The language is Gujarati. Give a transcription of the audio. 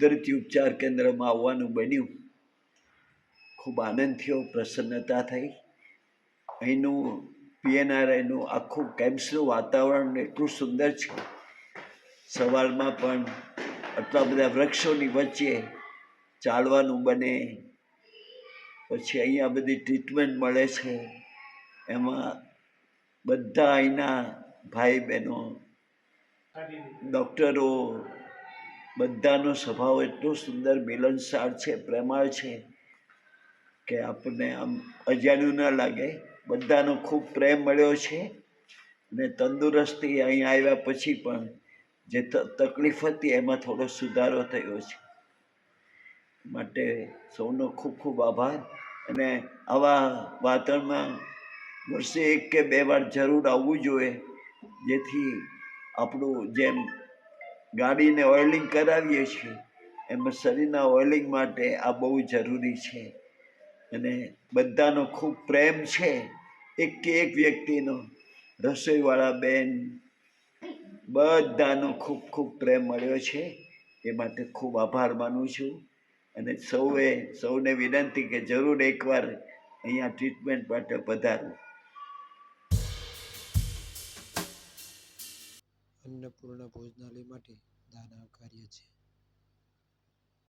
કુદરતી ઉપચાર કેન્દ્રમાં આવવાનું બન્યું. ખૂબ આનંદ થયો પ્રસન્નતા થઈ. અહીંનું પીએનઆરઆઈનું આખું કેમ્પ્સનું વાતાવરણ એટલું સુંદર છે. સવારમાં પણ આટલા બધા વૃક્ષોની વચ્ચે ચાલવાનું બને. પછી અહીંયા બધી ટ્રીટમેન્ટ મળે છે. એમાં બધા અહીંના ભાઈ બહેનો ડૉક્ટરો બધાનો સ્વભાવ એટલો સુંદર મિલનસાર છે, પ્રેમાળ છે કે આપણને આમ અજાણ્યું ન લાગે. બધાનો ખૂબ પ્રેમ મળ્યો છે અને તંદુરસ્તી અહીં આવ્યા પછી પણ જે તકલીફ હતી એમાં થોડો સુધારો થયો છે. માટે સૌનો ખૂબ ખૂબ આભાર અને આવા વાતાવરણમાં વર્ષે એક કે બે વાર જરૂર આવવું જોઈએ, જેથી આપણું જેમ ગાડીને ઓઇલિંગ કરાવીએ છીએ. એમાં શરીરના ઓઇલિંગ માટે આ બહુ જરૂરી છે. અને બધાનો ખૂબ પ્રેમ છે. એક એક વ્યક્તિનો. રસોઈવાળા બેન. બધાનો ખૂબ ખૂબ પ્રેમ મળ્યો છે. એ માટે ખૂબ આભાર માનું છું. અને સૌએ, સૌને વિનંતી કે જરૂર એકવાર અહીંયા ટ્રીટમેન્ટ માટે પધારો. અન્નપૂર્ણા ભોજનાલય માટે દાન કાર્ય છે.